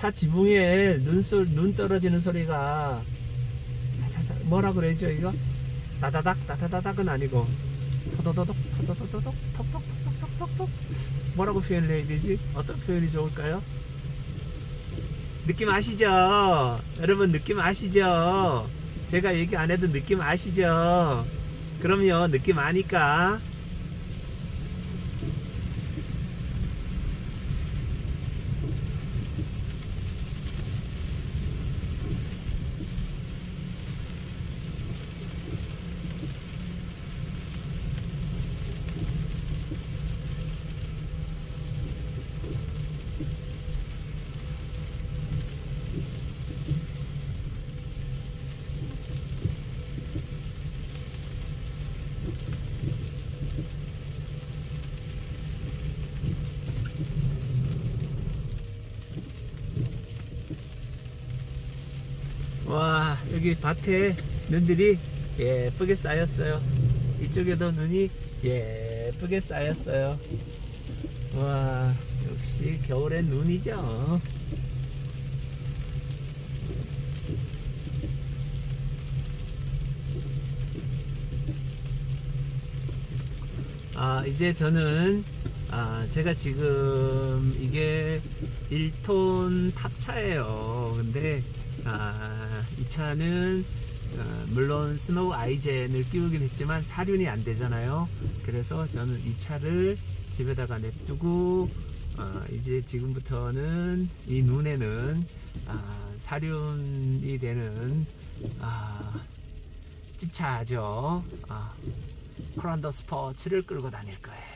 차 지붕에 눈솔 눈 떨어지는 소리가 뭐라 그러죠 이거? 따다닥 따다다닥은 아니고 토도도독 토도도도독 톡톡톡톡톡톡 뭐라고 표현을 해야 되지? 어떤 표현이 좋을까요? 느낌 아시죠? 여러분 느낌 아시죠? 제가 얘기 안 해도 느낌 아시죠? 그럼요 느낌 아니까 와 여기 밭에 눈들이 예쁘게 쌓였어요. 이쪽에도 눈이 예쁘게 쌓였어요. 와 역시 겨울엔 눈이죠. 아 이제 저는 아 제가 지금 이게 1톤 탑차예요. 근데 아, 이 차는 어, 물론 스노우 아이젠을 끼우긴 했지만 사륜이 안 되잖아요. 그래서 저는 이 차를 집에다가 냅두고 어, 이제 지금부터는 이 눈에는 아, 사륜이 되는 아, 찝차죠. 아, 크란더 스포츠를 끌고 다닐 거예요.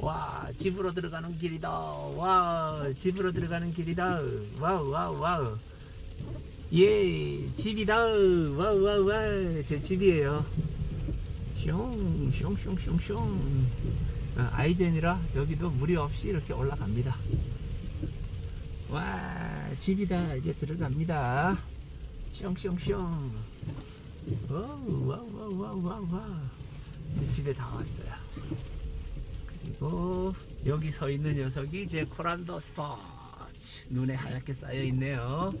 와 집으로 들어가는 길이다. 와 집으로 들어가는 길이다. 와우 와우 와우. 예, 집이다. 와우, 와우, 와우. 제 집이에요. 슝, 슝, 슝, 슝, 슝. 아, 아이젠이라 여기도 무리 없이 이렇게 올라갑니다. 와, 집이다. 이제 들어갑니다. 슝, 슝, 슝. 와우, 와우, 와우, 와우, 와우, 와우. 이제 집에 다 왔어요. 그리고 여기 서 있는 녀석이 제 코란더 스포츠. 눈에 하얗게 쌓여 있네요.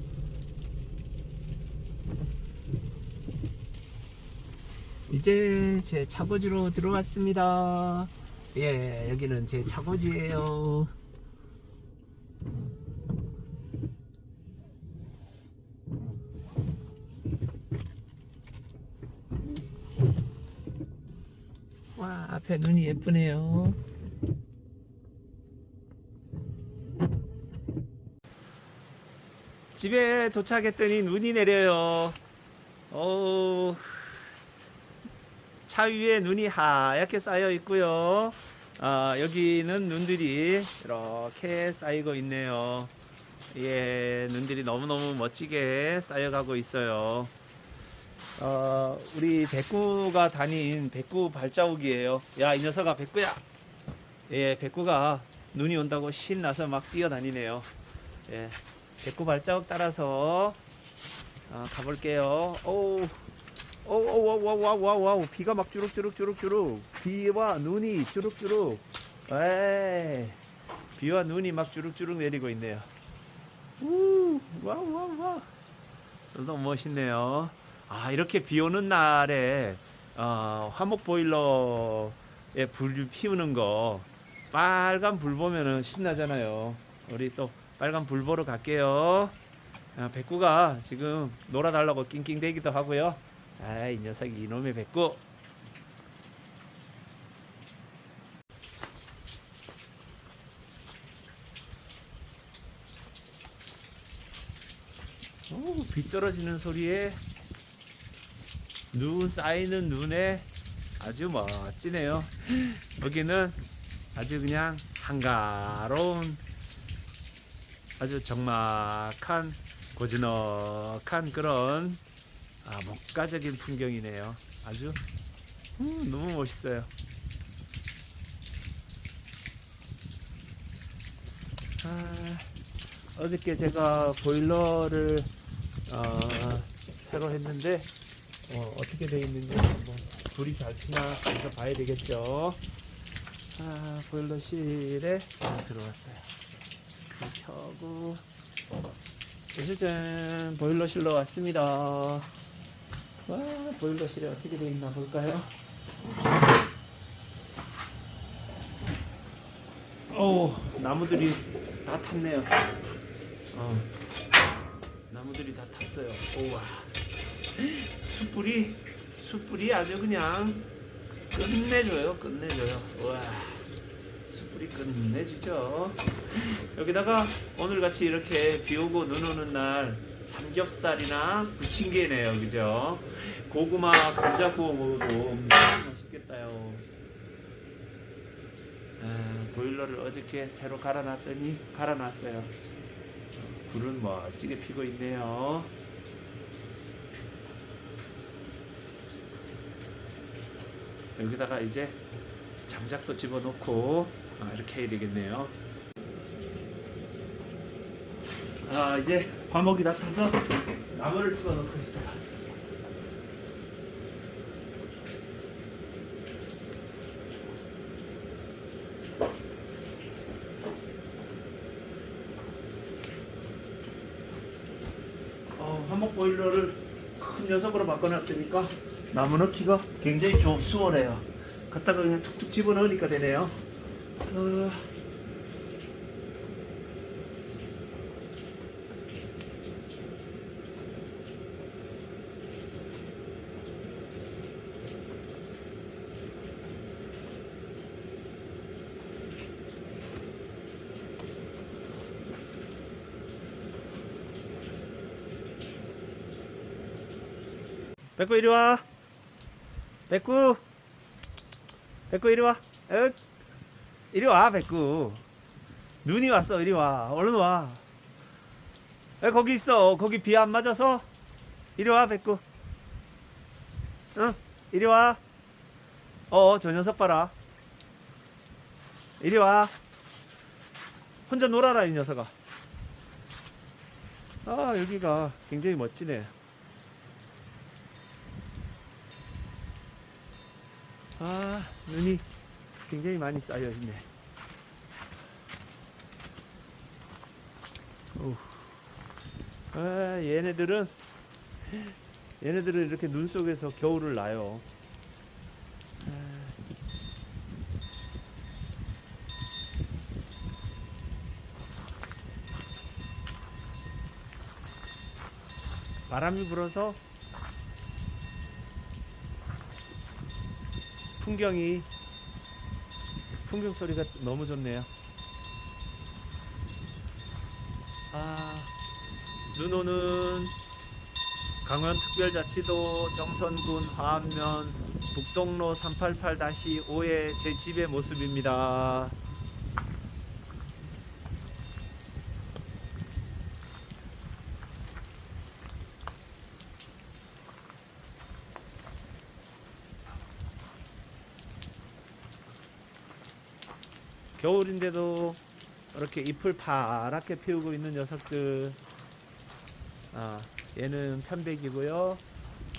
이제 제 차고지로 들어왔습니다. 예, 여기는 제 차고지예요. 와, 앞에 눈이 예쁘네요. 집에 도착했더니 눈이 내려요. 어우, 차 위에 눈이 하얗게 쌓여 있고요. 아, 여기는 눈들이 이렇게 쌓이고 있네요. 예, 눈들이 너무너무 멋지게 쌓여가고 있어요. 어, 우리 백구가 다닌 백구 발자국이에요. 야, 이 녀석아, 백구야! 예, 백구가 눈이 온다고 신나서 막 뛰어다니네요. 예, 백구 발자국 따라서 아, 가볼게요. 오우. 오오와와와와와 비가 막 주룩주룩주룩주룩. 비와 눈이 주룩주룩. 에이. 비와 눈이 막 주룩주룩 내리고 있네요. 우 와와와 너무 멋있네요. 아 이렇게 비 오는 날에 어, 화목 보일러에 불 피우는 거 빨간 불 보면은 신나잖아요. 우리 또 빨간 불 보러 갈게요. 아, 백구가 지금 놀아달라고 낑낑대기도 하고요 아, 이 녀석이 이놈의 백구. 오, 비 떨어지는 소리에 눈 쌓이는 눈에 아주 멋지네요. 여기는 아주 그냥 한가로운 아주 적막한 고즈넉한 그런 아, 목가적인 풍경이네요. 아주 음, 너무 멋있어요. 아, 어저께 제가 보일러를 어, 새로 했는데 어, 어떻게 되어 있는지 한번 불이 잘 피나 먼저 봐야 되겠죠. 아, 보일러실에 아, 들어왔어요. 불 켜고 짜잔 보일러실로 왔습니다. 와 보일러실에 어떻게 되어 있나 볼까요? 오 나무들이 다 탔네요. 어, 나무들이 다 탔어요. 오와 숯불이 숯불이 아주 그냥 끝내줘요 끝내줘요. 와 숯불이 끝내주죠. 여기다가 오늘 같이 이렇게 비 오고 눈 오는 날 삼겹살이나 부침개네요, 그죠? 고구마 감자 구워 먹어도 맛있겠다요. 아, 보일러를 어저께 새로 갈아놨더니 갈아놨어요. 어, 불은 멋지게 피고 있네요. 여기다가 이제 장작도 집어넣고 아, 이렇게 해야 되겠네요. 아 이제 화목이 다 타서 나무를 집어넣고 있어요. 어, 화목 보일러를 큰 녀석으로 바꿔놨더니까 나무 넣기가 굉장히 좀 수월해요. 갖다가 그냥 툭툭 집어넣으니까 되네요. 어... 백구 이리 와. 백구. 백구 이리 와. 에 이리 와 백구. 눈이 왔어 이리 와. 얼른 와. 에 거기 있어. 거기 비 안 맞아서. 이리 와 백구. 응. 이리 와. 어, 저 녀석 봐라. 이리 와. 혼자 놀아라 이 녀석아. 아 여기가 굉장히 멋지네. 아, 눈이 굉장히 많이 쌓여 있네. 오. 아, 얘네들은 얘네들은 이렇게 눈 속에서 겨울을 나요. 아. 바람이 불어서 풍경이 풍경 소리가 너무 좋네요. 아, 눈 오는 강원특별자치도 정선군 화암면 북동로 388-5의 제 집의 모습입니다. 겨울인데도 이렇게 잎을 파랗게 피우고 있는 녀석들. 아, 얘는 편백이고요.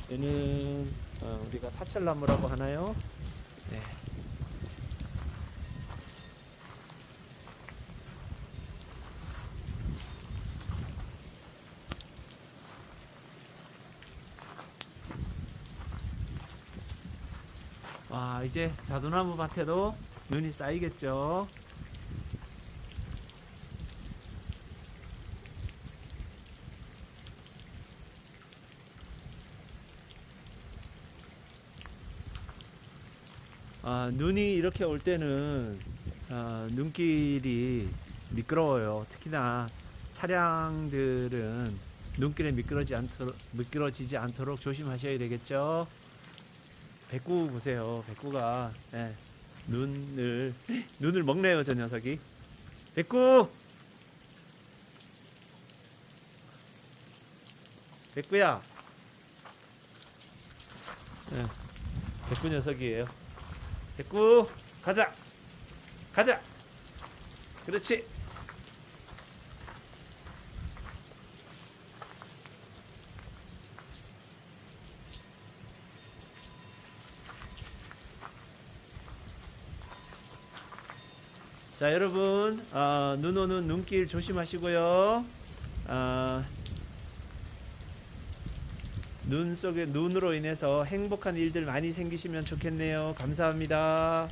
얘는 어, 우리가 사철나무라고 하나요? 네. 와, 이제 자두나무 밭에도 눈이 쌓이겠죠. 아, 눈이 이렇게 올 때는 아, 눈길이 미끄러워요. 특히나 차량들은 눈길에 미끄러지 않도록, 미끄러지지 않도록 조심하셔야 되겠죠. 백구 보세요. 백구가 예, 눈을 눈을 먹네요, 저 녀석이. 백구. 백구야. 예, 백구 녀석이에요. 백구 가자. 가자. 그렇지. 자 여러분 어, 눈 오는 눈길 조심하시고요 아, 눈 속에 눈으로 인해서 행복한 일들 많이 생기시면 좋겠네요. 감사합니다.